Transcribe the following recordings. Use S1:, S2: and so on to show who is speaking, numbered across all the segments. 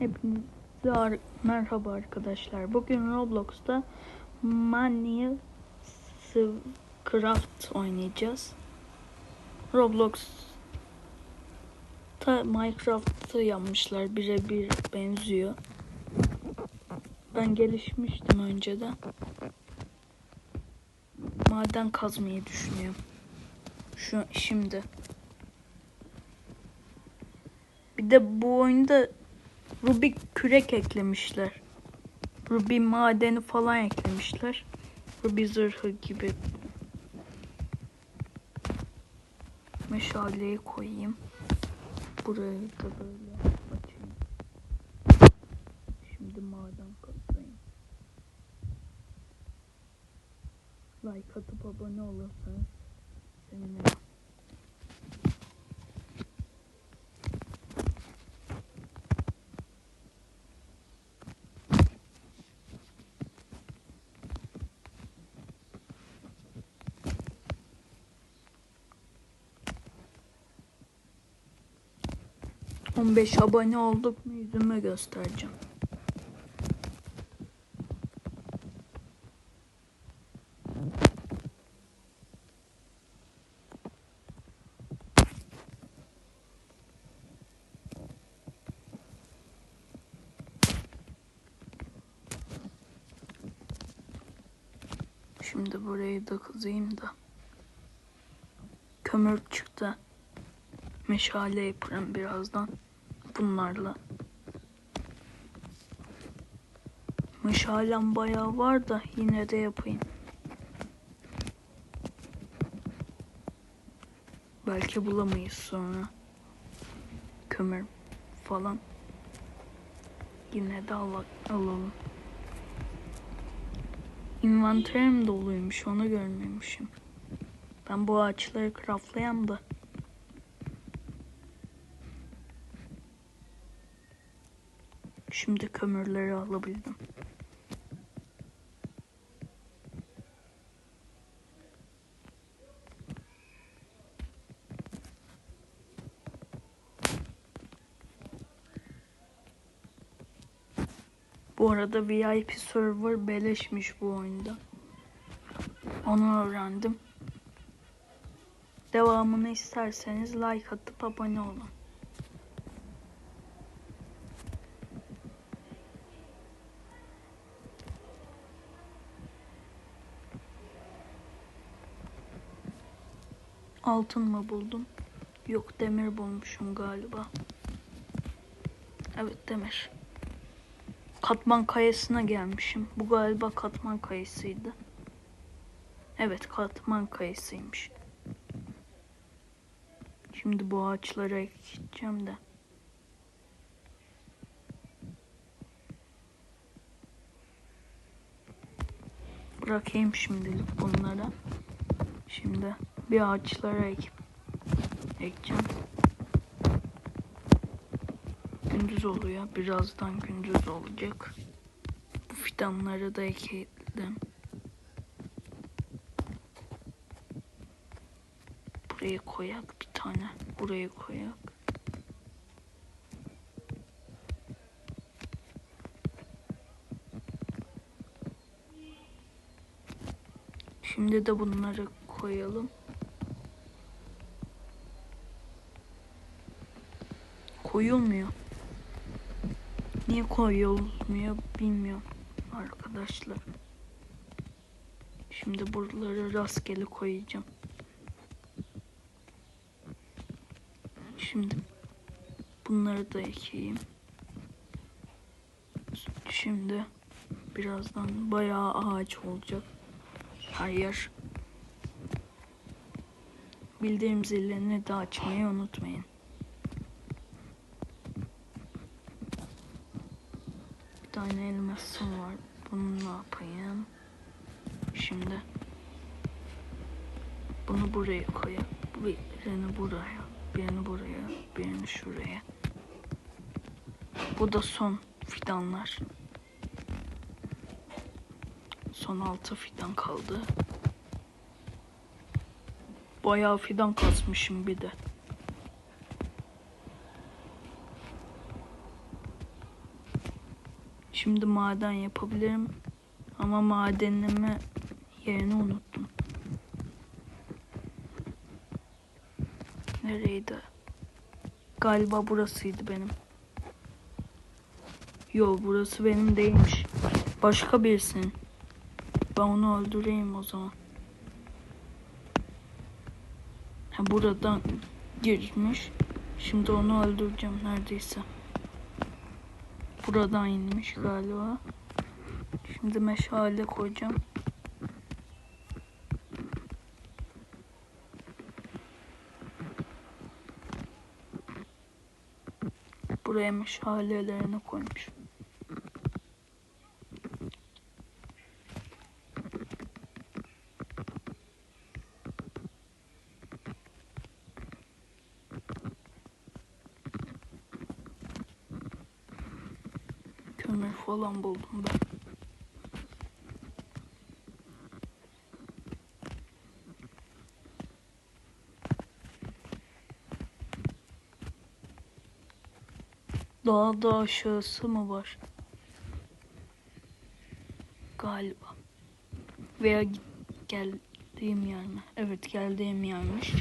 S1: Hepinize merhaba arkadaşlar. Bugün Roblox'ta Minecraft oynayacağız. Roblox'ta Minecraft'ı yapmışlar. Birebir benziyor. Ben gelişmiştim önceden. Maden kazmayı düşünüyorum. Şu şimdi. Bir de bu oyunda Rubik kürek eklemişler. Ruby madeni falan eklemişler. Ruby zırhı gibi. Meşaleyi koyayım. Burayı da böyle açayım. Şimdi maden kazayım. Like atıp abone olursanız 15 abone olduk mu yüzümü göstereceğim. Şimdi burayı da kızayım da. Kömür çıktı. Meşale yaparım birazdan. Bunlarla. Meşalem bayağı var da yine de yapayım. Belki bulamayız sonra. Kömür falan. Yine de al alalım. İnventerim doluymuş onu görmemişim. Ben bu ağaçları craftlayam da. Şimdi kömürleri alabildim. Bu arada VIP server beleşmiş bu oyunda. Onu öğrendim. Devamını isterseniz like atıp abone olun. Altın mı buldum? Yok demir bulmuşum galiba. Evet demir. Katman kayasına gelmişim. Bu galiba katman kayasıydı. Evet katman kayasıymış. Şimdi bu ağaçları ekeceğim de. Bırakayım şimdilik bunları. Şimdi bir ağaçlara ekip ekeceğim. Gündüz oluyor. Birazdan gündüz olacak. Bu fidanları da ekledim. Buraya koyak bir tane. Buraya koyak. Şimdi de bunları koyalım. Koyulmuyor. Niye koyulmuyor bilmiyorum arkadaşlar. Şimdi buraları rastgele koyacağım. Şimdi bunları da ekeyim. Şimdi birazdan bayağı ağaç olacak. Her yer. Bildirim zillerini de açmayı unutmayın. Tane elmasım var. Bunu ne yapayım? Şimdi bunu buraya koyayım. Birini buraya, birini buraya, birini şuraya. Bu da son fidanlar. Son altı fidan kaldı. Bayağı fidan kasmışım bir de. Şimdi maden yapabilirim. Ama madenleme yerini unuttum. Nereydi? Galiba burasıydı benim. Yo burası benim değilmiş. Başka birisinin. Ben onu öldüreyim o zaman. Ha, buradan girmiş. Şimdi onu öldüreceğim neredeyse. Buradan inmiş galiba. Şimdi meşale koyacağım. Buraya meşalelerini koymuş. Kömür falan buldum ben. Daha da aşağısı mı var? Galiba. Veya geldiğim yer mi? Evet geldiğim yermiş.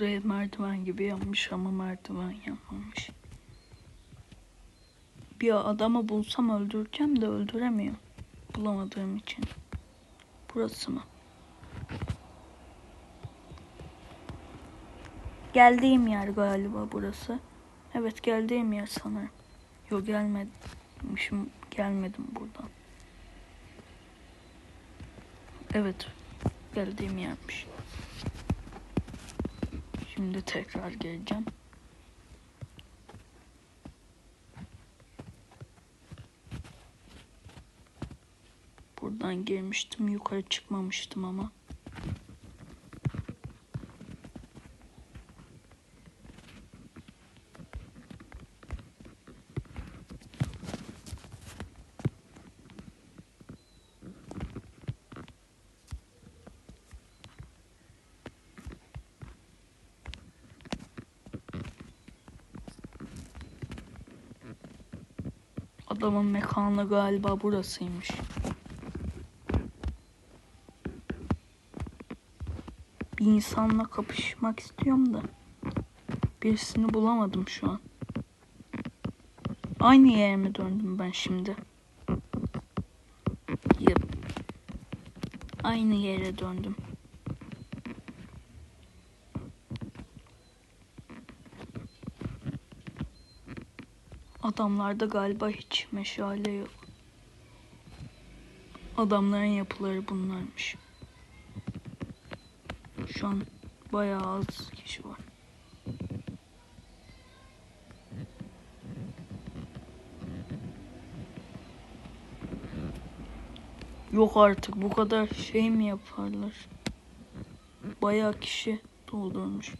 S1: Buraya merdiven gibi yapmış ama merdiven yapmamış. Bir adamı bulsam öldüreceğim de öldüremiyorum. Bulamadığım için. Burası mı? Geldiğim yer galiba burası. Evet geldiğim yer sanırım. Yok gelmemişim. Gelmedim buradan. Evet. Geldiğim yermiş. Şimdi tekrar geleceğim. Buradan girmiştim. Yukarı çıkmamıştım ama. Adamın mekanı galiba burasıymış. Bir insanla kapışmak istiyorum da birisini bulamadım şu an. Aynı yere mi döndüm ben şimdi? Yep. Aynı yere döndüm. Adamlarda galiba hiç meşale yok. Adamların yapıları bunlarmış. Şu an bayağı az kişi var. Yok artık bu kadar şey mi yaparlar? Bayağı kişi doldurmuş.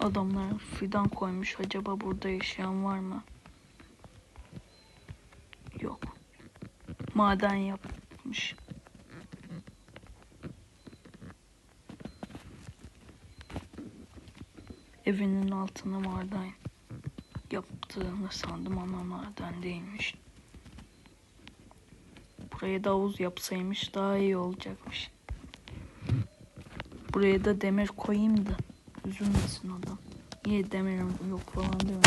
S1: Adamlar fidan koymuş. Acaba burada yaşayan var mı? Yok. Maden yapmış. Evinin altına maden yaptığını sandım ama maden değilmiş. Buraya da havuz yapsaymış daha iyi olacakmış. Buraya da demir koyayım da üzülmesin adam. Niye demirim yok falan değil mi?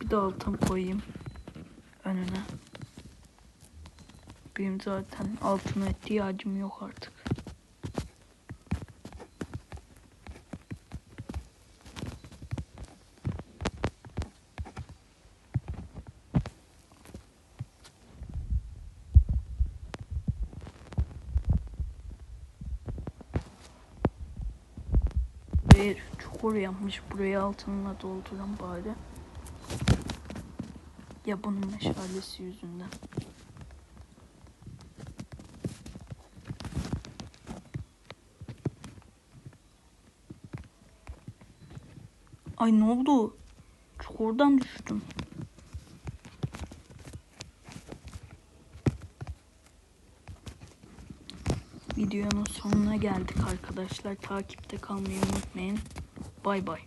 S1: Bir de altın koyayım önüne. Benim zaten altına ihtiyacım yok artık. Bir çukur yapmış. Burayı altınla dolduran bari. Ya bunun meşalesi yüzünden. Ay ne oldu? Çukurdan düştüm. Videonun sonuna geldik arkadaşlar. Takipte kalmayı unutmayın. Bay bay.